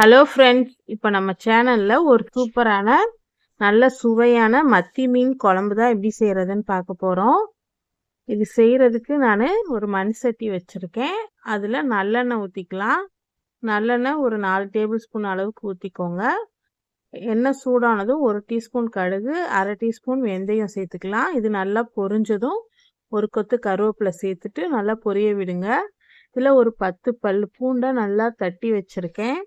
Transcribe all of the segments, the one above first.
Hello friends இப்போ நம்ம சேனலில் ஒரு சூப்பரான நல்ல சுவையான மத்தி மீன் குழம்பு தான் எப்படி செய்கிறதுன்னு பார்க்க போகிறோம் இது செய்கிறதுக்கு நான் ஒரு மண் சட்டி வச்சுருக்கேன். அதில் நல்லெண்ணெய் ஊற்றிக்கலாம் நல்லெண்ணெய் ஒரு நாலு டேபிள் ஸ்பூன் அளவுக்கு ஊற்றிக்கோங்க எண்ணெய் சூடானதும் ஒரு டீஸ்பூன் கடுகு அரை டீஸ்பூன் வெந்தயம் சேர்த்துக்கலாம். இது நல்லா பொரிஞ்சதும் ஒரு கொத்து கருவேப்பிலை சேர்த்துட்டு நல்லா பொரிய விடுங்க. இதில் ஒரு பத்து பல் பூண்டை நல்லா தட்டி வச்சுருக்கேன்.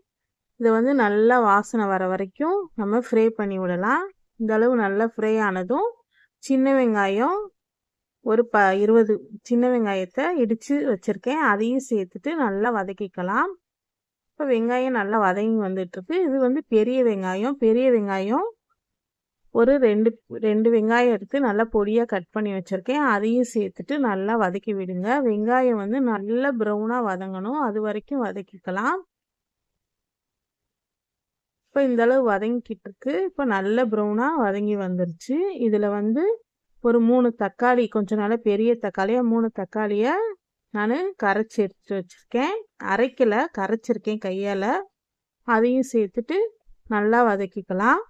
இதை வந்து நல்லா வாசனை வர வரைக்கும் நம்ம ஃப்ரை பண்ணி விடலாம். இந்தளவு நல்லா ஃப்ரை ஆனதும் சின்ன வெங்காயம் ஒரு ப இருபது சின்ன வெங்காயத்தை இடித்து வச்சுருக்கேன். அதையும் சேர்த்துட்டு நல்லா வதக்கிக்கலாம். இப்போ வெங்காயம் நல்லா வதங்கி வந்துட்டுருக்கு. இது வந்து பெரிய வெங்காயம். பெரிய வெங்காயம் ஒரு ரெண்டு ரெண்டு வெங்காயம் எடுத்து நல்லா பொடியாக கட் பண்ணி வச்சுருக்கேன். அதையும் சேர்த்துட்டு நல்லா வதக்கி விடுங்க. வெங்காயம் வந்து நல்லா ப்ரௌனாக வதங்கணும். அது வரைக்கும் வதக்கிக்கலாம். இப்போ இந்தளவு வதங்கிக்கிட்டு இருக்கு இப்போ நல்ல ப்ரௌனாக வதங்கி வந்துருச்சு. இதில் வந்து ஒரு மூணு தக்காளி கொஞ்சம் நல்லா பெரிய தக்காளியாக மூணு தக்காளியை நான் கரைச்சி எடுத்து வச்சுருக்கேன். அரைக்கலை கரைச்சிருக்கேன் கையால். அதையும் சேர்த்துட்டு நல்லா வதக்கிக்கலாம்.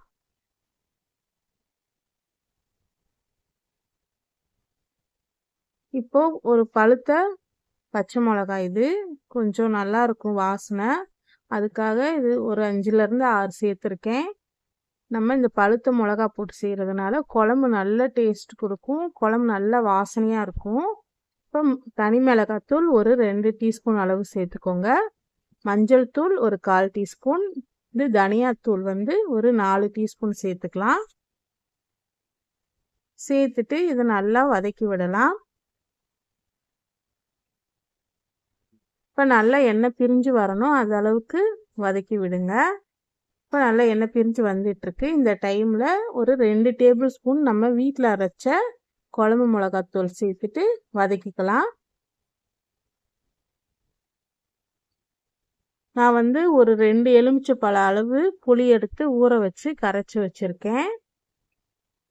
இப்போ ஒரு பழுத்த பச்சை மிளகாய் இது. கொஞ்சம் நல்லா இருக்கும் வாசனை. அதுக்காக இது ஒரு அஞ்சுலேருந்து ஆறு சேர்த்துருக்கேன். நம்ம இந்த பழுத்த மிளகா போட்டு செய்கிறதுனால குழம்பு நல்ல டேஸ்ட் கொடுக்கும். குழம்பு நல்ல வாசனையாக இருக்கும். இப்போ தனி மிளகாத்தூள் ஒரு ரெண்டு டீஸ்பூன் அளவு சேர்த்துக்கோங்க. மஞ்சள் தூள் ஒரு கால் டீஸ்பூன். இது தனியாத்தூள் வந்து ஒரு நாலு டீஸ்பூன் சேர்த்துக்கலாம். சேர்த்துட்டு இதை நல்லா வதக்கி விடலாம். இப்போ நல்லா எண்ணெய் பிரிஞ்சு வரணும். அது அளவுக்கு வதக்கி விடுங்க. இப்போ நல்லா எண்ணெய் பிரிஞ்சு வந்துட்டுருக்கு. இந்த டைமில் ஒரு ரெண்டு டேபிள் ஸ்பூன் நம்ம வீட்டில் அரைச்ச குழம்பு மிளகாத்தூள் சேர்த்துட்டு வதக்கிக்கலாம். நான் வந்து ஒரு ரெண்டு எலுமிச்சை பழ அளவு புளி எடுத்து ஊற வச்சு கரைச்சி வச்சுருக்கேன்.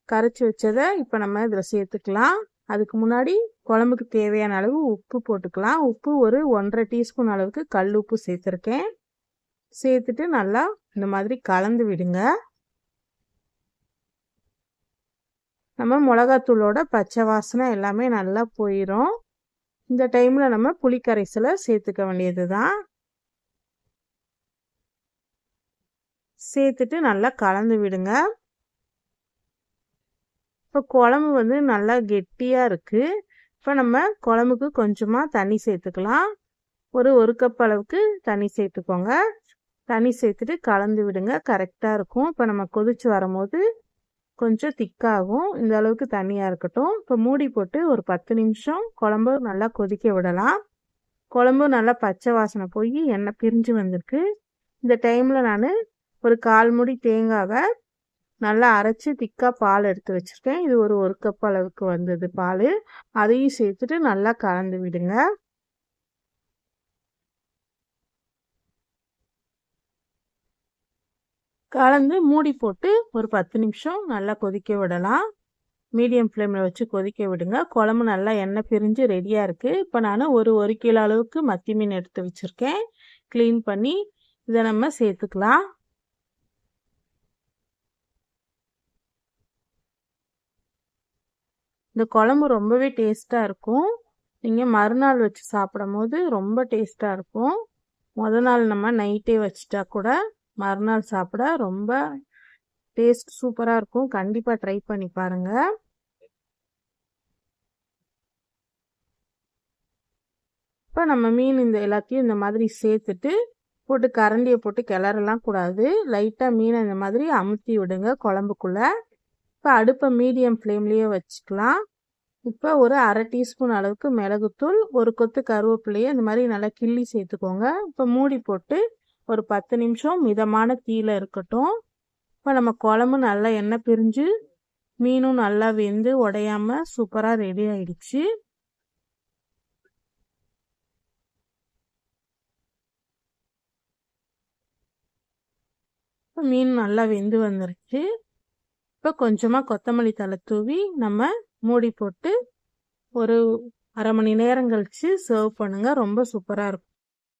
கரைச்சி வச்சதை இப்போ நம்ம இதில் சேர்த்துக்கலாம். அதுக்கு முன்னாடி குழம்புக்கு தேவையான அளவு உப்பு போட்டுக்கலாம். உப்பு ஒரு ஒன்றரை டீஸ்பூன் அளவுக்கு கல் உப்பு சேர்த்துருக்கேன். சேர்த்துட்டு நல்லா இந்த மாதிரி கலந்து விடுங்க. நம்ம மிளகாத்தூளோட பச்சை வாசனை எல்லாமே நல்லா போயிடும் இந்த டைமில் நம்ம புளிக்கரைசலை சேர்த்துக்க வேண்டியது தான் சேர்த்துட்டு நல்லா கலந்து விடுங்க. இப்போ குழம்பு வந்து நல்லா கெட்டியாக இருக்குது இப்போ நம்ம குழம்புக்கு கொஞ்சமாக தண்ணி சேர்த்துக்கலாம். ஒரு ஒரு கப் அளவுக்கு தண்ணி சேர்த்துக்கோங்க. தண்ணி சேர்த்துட்டு கலந்து விடுங்க. கரெக்டாக இருக்கும். இப்போ நம்ம கொதிச்சு வரும்போது கொஞ்சம் திக்காகும். இந்த அளவுக்கு தண்ணியாக இருக்கட்டும். இப்போ மூடி போட்டு ஒரு பத்து நிமிஷம் குழம்பு நல்லா கொதிக்க விடலாம். குழம்பு நல்லா பச்சை வாசனை போய் எண்ணெய் பிரிஞ்சு வந்திருக்கு. இந்த டைமில் நான் ஒரு கால் மூடி தேங்காவை நல்லா அரைச்சி திக்காக பால் எடுத்து வச்சுருக்கேன். இது ஒரு ஒரு கப் அளவுக்கு வந்தது பால். அதையும் சேர்த்துட்டு நல்லா கலந்து விடுங்க. கலந்து மூடி போட்டு ஒரு பத்து நிமிஷம் நல்லா கொதிக்க விடலாம். மீடியம் ஃப்ளேமில் வச்சு கொதிக்க விடுங்க. குழம்பு நல்லா எண்ணெய் பிரிஞ்சு ரெடியாக இருக்குது இப்போ நான் ஒரு ஒரு கிலோ அளவுக்கு மத்தி மீன் எடுத்து வச்சுருக்கேன். க்ளீன் பண்ணி இதை நம்ம சேர்த்துக்கலாம். இந்த குழம்பு ரொம்பவே டேஸ்ட்டாக இருக்கும். நீங்கள் மறுநாள் வச்சு சாப்பிடும் போது ரொம்ப டேஸ்ட்டாக இருக்கும். முத நாள் நம்ம நைட்டே வச்சுட்டா கூட மறுநாள் சாப்பிட ரொம்ப டேஸ்ட் சூப்பராக இருக்கும். கண்டிப்பாக ட்ரை பண்ணி பாருங்கள் இப்போ நம்ம மீன் இந்த எல்லாத்தையும் இந்த மாதிரி சேர்த்துட்டு போட்டு கரண்டியை போட்டு கிளறலாம் கூடாது. லைட்டாக மீனை இந்த மாதிரி அமுத்தி விடுங்க குழம்புக்குள்ளே. இப்போ அடுப்பை மீடியம் ஃப்ளேம்லேயே வச்சுக்கலாம். இப்போ ஒரு அரை டீஸ்பூன் அளவுக்கு மிளகுத்தூள் ஒரு கொத்து கருவேப்பிலையை இந்த மாதிரி நல்லா கிள்ளி சேர்த்துக்கோங்க. இப்போ மூடி போட்டு ஒரு பத்து நிமிஷம் மிதமான தீயில் இருக்கட்டும். இப்போ நம்ம குழம்பு நல்லா எண்ணெய் பிரிஞ்சு மீனும் நல்லா வெந்து உடையாம சூப்பராக ரெடி ஆயிடுச்சு. மீன் நல்லா வெந்து வந்துருச்சு. இப்போ கொஞ்சமாக கொத்தமல்லி தலை தூவி நம்ம மூடி போட்டு ஒரு அரை மணி நேரம் கழித்து சர்வ் பண்ணுங்கள் ரொம்ப சூப்பராக இருக்கும்.